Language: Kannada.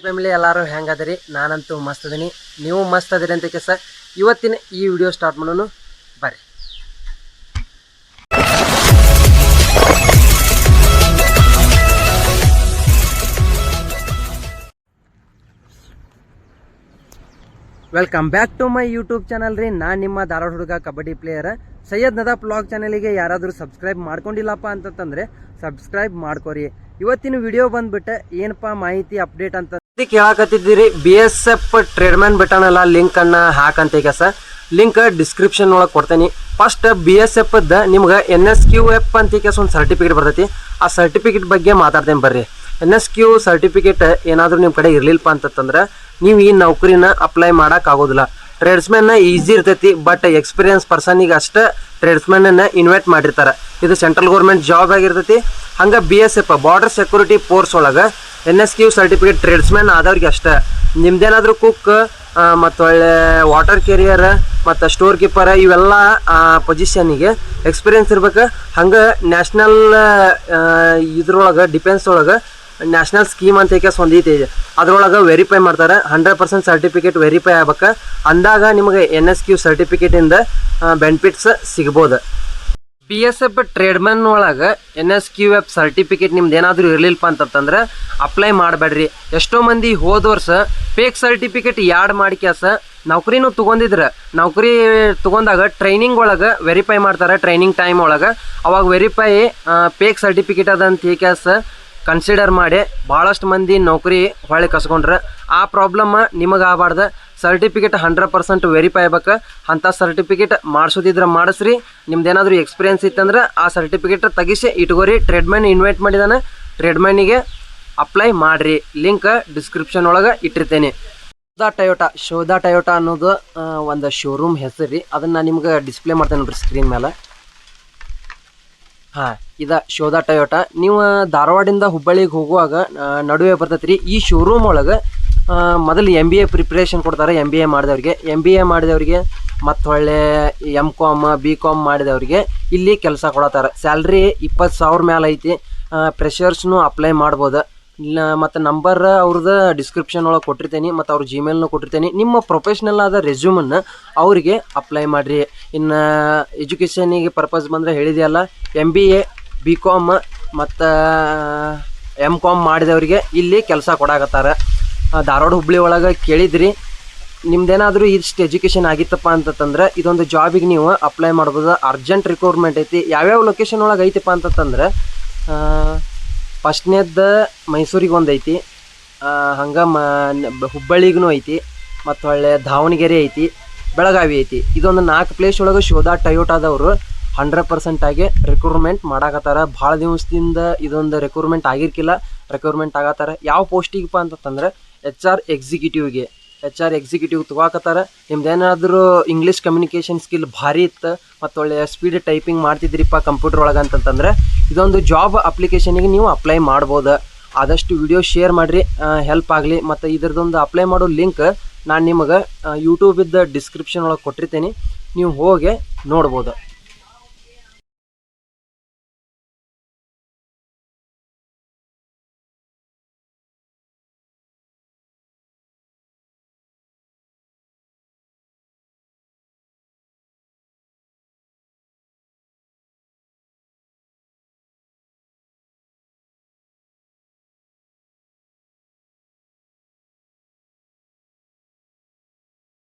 ಫ್ಯಾಮಿಲಿ ಎಲ್ಲರೂ ಹೆಂಗದಿರಿ ನಾನಂತೂ ಮಸ್ತ್ ಅದೀನಿ. ನೀವು ಮಸ್ತ್ ಅದಿರಿ ಅಂತ ಕೆಸ ಇವತ್ತಿನ ಈ ವಿಡಿಯೋ ಸ್ಟಾರ್ಟ್ ಮಾಡೋನು ಬರ್ರಿ. Welcome back to my YouTube channel ರೀ. ನಾನು ನಿಮ್ಮ ಧಾರವಾಡ ಹುಡುಗ, ಕಬಡ್ಡಿ ಪ್ಲೇಯರ್ ಸೈಯದ್ ನದಾ ಬ್ಲಾಗ್ ಚಾನಲಿಗೆ ಯಾರಾದರೂ ಸಬ್ಸ್ಕ್ರೈಬ್ ಮಾಡ್ಕೊಂಡಿಲ್ಲಪ್ಪ ಅಂತಂತಂದರೆ ಸಬ್ಸ್ಕ್ರೈಬ್ ಮಾಡ್ಕೋರಿ. ಇವತ್ತಿನ ವಿಡಿಯೋ ಬಂದ್ಬಿಟ್ಟು ಏನಪ್ಪ ಮಾಹಿತಿ ಅಪ್ಡೇಟ್ ಅಂತ ಕೇಳಾಕತ್ತಿದ್ದೀರಿ ಬಿ ಎಸ್ ಎಫ್ ಟ್ರೇಡ್ಮ್ಯಾನ್ ಬಿಟ್ಟಾನಲ್ಲ ಲಿಂಕ್ ಅನ್ನ ಹಾಕಂತ ಈಗ ಸರ್ ಲಿಂಕ್ ಡಿಸ್ಕ್ರಿಪ್ಷನ್ ಒಳಗೆ ಕೊಡ್ತೇನೆ. ಫಸ್ಟ್ ಬಿ ಎಸ್ ಎಫ್ ನಿಮ್ಗೆ ಎನ್ ಎಸ್ ಕ್ಯೂ ಎಫ್ ಅಂತ ಈಗ ಒಂದು ಸರ್ಟಿಫಿಕೇಟ್ ಬರ್ತೈತಿ. ಆ ಸರ್ಟಿಫಿಕೇಟ್ ಬಗ್ಗೆ ಮಾತಾಡ್ತೇನೆ ಬರ್ರಿ. ಎನ್ ಎಸ್ ಕ್ಯೂ ಸರ್ಟಿಫಿಕೇಟ್ ಏನಾದರೂ ನಿಮ್ಮ ಕಡೆ ಇರಲಿಲ್ಲಪ್ಪ ಅಂತಂದ್ರೆ ನೀವು ಈ ನೌಕರಿನ ಅಪ್ಲೈ ಮಾಡೋಕ್ಕಾಗೋದಿಲ್ಲ ಟ್ರೇಡ್ಸ್ಮನ್ ಈಸಿ ಇರ್ತೈತಿ ಬಟ್ ಎಕ್ಸ್ಪೀರಿಯನ್ಸ್ ಪರ್ಸನಿಗೆ ಅಷ್ಟೇ ಟ್ರೇಡ್ಸ್ಮನ್ ಇನ್ವೈಟ್ ಮಾಡಿರ್ತಾರೆ. ಇದು ಸೆಂಟ್ರಲ್ ಗೌರ್ಮೆಂಟ್ ಜಾಬ್ ಆಗಿರ್ತೈತಿ. ಹಂಗೆ B S F border security force ಒಳಗೆ N S Q certificate tradesman ಆದವ್ರಿಗೆ ಅಷ್ಟೇ. ನಿಮ್ದೇನಾದ್ರೂ ಕುಕ್ ಮತ್ತು ಒಳ್ಳೆ ವಾಟರ್ ಕೆರಿಯರ್, ಮತ್ತು ಸ್ಟೋರ್ ಕೀಪರ್, ಇವೆಲ್ಲ ಪೊಸಿಷನಿಗೆ ಎಕ್ಸ್ಪೀರಿಯನ್ಸ್ ಇರ್ಬೇಕು. ಹಂಗೆ ನ್ಯಾಷನಲ್ ಇದ್ರೊಳಗೆ ಡಿಫೆನ್ಸ್ ಒಳಗೆ ನ್ಯಾಷನಲ್ ಸ್ಕೀಮ್ ಅಂತ ಏಕೆ ಒಂದು ಇದೆ ಅದ್ರೊಳಗೆ ವೆರಿಫೈ ಮಾಡ್ತಾರೆ. ಹಂಡ್ರೆಡ್ ಪರ್ಸೆಂಟ್ ಸರ್ಟಿಫಿಕೇಟ್ ವೆರಿಫೈ ಆಗ್ಬೇಕು. ಅಂದಾಗ ನಿಮಗೆ ಎನ್ ಎಸ್ ಕ್ಯೂ ಸರ್ಟಿಫಿಕೇಟಿಂದ ಬೆನಿಫಿಟ್ಸ್ ಸಿಗ್ಬೋದು. ಬಿ ಎಸ್ ಎಫ್ ಟ್ರೇಡ್ಮನ್ ಒಳಗೆ N S Q F certificate ನಿಮ್ದು ಏನಾದರೂ ಇರಲಿಲ್ಲಪ್ಪ ಅಂತಂತಂದ್ರೆ ಅಪ್ಲೈ ಮಾಡಬೇಡ್ರಿ. ಎಷ್ಟೋ ಮಂದಿ ಹೋದ ವರ್ಷ ಫೇಕ್ ಸರ್ಟಿಫಿಕೇಟ್ ಯಾಡ್ ಮಾಡಿ ಕ್ಯಾಸ ನೌಕರಿನೂ ತೊಗೊಂಡಿದ್ರೆ. ನೌಕರಿ ತೊಗೊಂಡಾಗ ಟ್ರೈನಿಂಗ್ ಒಳಗೆ ವೆರಿಫೈ ಮಾಡ್ತಾರೆ ಟ್ರೈನಿಂಗ್ ಟೈಮ್ ಒಳಗೆ. ಅವಾಗ ವೆರಿಫೈ ಫೇಕ್ ಸರ್ಟಿಫಿಕೇಟ್ ಅದ ಅಂತ ಕ್ಯಾಸ ಕನ್ಸಿಡರ್ ಮಾಡಿ. ಭಾಳಷ್ಟು ಮಂದಿ ನೌಕರಿ ಹೊಳೆ ಕಸ್ಕೊಂಡ್ರೆ. ಆ ಪ್ರಾಬ್ಲಮ್ ನಿಮಗೆ ಆಗಬಾರ್ದು. ಸರ್ಟಿಫಿಕೇಟ್ ಹಂಡ್ರೆಡ್ ಪರ್ಸೆಂಟ್ ವೆರಿಫೈ ಆಗ್ಬೇಕು. ಅಂಥ ಸರ್ಟಿಫಿಕೇಟ್ ಮಾಡಿಸೋದಿದ್ರೆ ಮಾಡಿಸ್ರಿ. ನಿಮ್ದು ಏನಾದರೂ ಎಕ್ಸ್ಪೀರಿಯನ್ಸ್ ಇತ್ತಂದ್ರೆ ಆ ಸರ್ಟಿಫಿಕೇಟ್ ತೆಗಿಸಿ ಇಟ್ಕೋರಿ. ಟ್ರೇಡ್ಮನ್ ಇನ್ವೈಟ್ ಮಾಡಿದಾನೆ. ಟ್ರೇಡ್ಮ್ಯಾನಿಗೆ ಅಪ್ಲೈ ಮಾಡಿರಿ. ಲಿಂಕ್ ಡಿಸ್ಕ್ರಿಪ್ಷನ್ ಒಳಗೆ ಇಟ್ಟಿರ್ತೇನೆ. ಶೋಧ ಟಯೋಟಾ ಶೋಧ ಟಯೋಟಾ ಅನ್ನೋದು ಒಂದು ಶೋರೂಮ್ ಹೆಸರು. ರೀ ಅದನ್ನು ನಾನು ನಿಮ್ಗೆ ಡಿಸ್ಪ್ಲೇ ಮಾಡ್ತೇನೆ ನೋಡ್ರಿ ಸ್ಕ್ರೀನ್ ಮೇಲೆ ಹಾಂ, ಇದ ಶೋಧ ಟಯೋಟಾ ನೀವು ಧಾರವಾಡಿಂದ ಹುಬ್ಬಳ್ಳಿಗೆ ಹೋಗುವಾಗ ನಡುವೆ ಬರ್ತೈತೆ ರೀ ಈ ಶೋರೂಮ್ ಒಳಗೆ ಮೊದಲು ಎಂ ಬಿ ಎ ಪ್ರಿಪ್ರೇಷನ್ ಕೊಡ್ತಾರೆ ಎಂ ಬಿ ಎ ಮಾಡಿದವ್ರಿಗೆ. ಎಂ ಬಿ ಎ ಮಾಡಿದವ್ರಿಗೆ ಮತ್ತು ಒಳ್ಳೆ ಎಂ ಕಾಮ್ ಬಿ ಕಾಮ್ ಮಾಡಿದವ್ರಿಗೆ ಇಲ್ಲಿ ಕೆಲಸ ಕೊಡತ್ತಾರೆ. ಸ್ಯಾಲ್ರಿ ಇಪ್ಪತ್ತು ಸಾವಿರ ಮೇಲೆ ಐತಿ. ಪ್ರೆಷರ್ಸ್ನು ಅಪ್ಲೈ ಮಾಡ್ಬೋದು. ಮತ್ತು ನಂಬರ್ ಅವ್ರದ್ದು ಡಿಸ್ಕ್ರಿಪ್ಷನ್ ಒಳಗೆ ಕೊಟ್ಟಿರ್ತೇನೆ, ಮತ್ತು ಅವ್ರ ಜಿಮೇಲ್ನು ಕೊಟ್ಟಿರ್ತೇನೆ. ನಿಮ್ಮ ಪ್ರೊಫೆಷ್ನಲ್ ಆದ ರೆಸ್ಯೂಮನ್ನು ಅವರಿಗೆ ಅಪ್ಲೈ ಮಾಡಿರಿ. ಇನ್ನು ಎಜುಕೇಷನಿಗೆ ಪರ್ಪಸ್ ಬಂದರೆ ಹೇಳಿದೆಯಲ್ಲ M B A B com ಮತ್ತು ಎಂ ಕಾಮ್ ಮಾಡಿದವರಿಗೆ ಇಲ್ಲಿ ಕೆಲಸ ಕೊಡಾಕತ್ತಾರ. ಧಾರವಾಡ ಹುಬ್ಳಿ ಒಳಗೆ ಕೇಳಿದ್ರಿ. ನಿಮ್ದೇನಾದರೂ ಇಷ್ಟು ಎಜುಕೇಷನ್ ಆಗಿತ್ತಪ್ಪ ಅಂತಂದ್ರೆ ಇದೊಂದು ಜಾಬಿಗೆ ನೀವು ಅಪ್ಲೈ ಮಾಡ್ಬೋದು. ಅರ್ಜೆಂಟ್ ರಿಕ್ವೈರ್ಮೆಂಟ್ ಐತಿ. ಯಾವ್ಯಾವ ಲೊಕೇಶನ್ ಒಳಗೆ ಐತಪ್ಪ ಅಂತಂದ್ರೆ ಫಸ್ಟ್ನೇದ್ದು ಮೈಸೂರಿಗೆ ಒಂದು ಐತಿ. ಹಂಗೆ ಮ ಹುಬ್ಬಳ್ಳಿಗೂ ಐತಿ. ಮತ್ತು ಒಳ್ಳೆ ದಾವಣಗೆರೆ ಐತಿ. ಬೆಳಗಾವಿ ಐತಿ. ಇದೊಂದು ನಾಲ್ಕು ಪ್ಲೇಸ್ ಒಳಗೆ ಶೋಧ ಟಯೋಟಾದವರು ಹಂಡ್ರೆಡ್ ಪರ್ಸೆಂಟ್ ಆಗಿ ರಿಕ್ರೂಟ್ಮೆಂಟ್ ಮಾಡಾಕತ್ತಾರ. ಭಾಳ ದಿವಸದಿಂದ ಇದೊಂದು ರಿಕ್ರೂಟ್ಮೆಂಟ್ ಆಗಿರ್ಕಿಲ್ಲ. ರಿಕ್ರೂಟ್ಮೆಂಟ್ ಆಗತ್ತಾರ. ಯಾವ ಪೋಸ್ಟಿಗಪ್ಪ ಅಂತಂದ್ರೆ ಎಚ್ ಆರ್ ಎಕ್ಸಿಕ್ಯೂಟಿವ್ಗೆ ಎಚ್ ಆರ್ ಎಕ್ಸಿಕ್ಯೂಟಿವ್ ತಗೋಕತ್ತಾರ. ನಿಮ್ದು ಏನಾದರೂ ಇಂಗ್ಲೀಷ್ ಕಮ್ಯುನಿಕೇಷನ್ ಸ್ಕಿಲ್ ಭಾರಿ ಇತ್ತು ಮತ್ತು ಒಳ್ಳೆಯ ಸ್ಪೀಡ್ ಟೈಪಿಂಗ್ ಮಾಡ್ತಿದ್ರಿಪ್ಪ ಕಂಪ್ಯೂಟರ್ ಒಳಗೆ ಅಂತಂತಂದ್ರೆ, ಇದೊಂದು ಜಾಬ್ ಅಪ್ಲಿಕೇಶನಿಗೆ ನೀವು ಅಪ್ಲೈ ಮಾಡ್ಬೋದು. ಆದಷ್ಟು ವಿಡಿಯೋ ಶೇರ್ ಮಾಡಿರಿ ಹೆಲ್ಪ್ ಆಗಲಿ. ಮತ್ತು ಇದರದೊಂದು ಅಪ್ಲೈ ಮಾಡೋ ಲಿಂಕ್ ನಾನು ನಿಮಗೆ ಯೂಟ್ಯೂಬಿದ್ದ ಡಿಸ್ಕ್ರಿಪ್ಷನ್ ಒಳಗೆ ಕೊಟ್ಟಿರ್ತೀನಿ. ನೀವು ಹೋಗಿ ನೋಡ್ಬೋದು.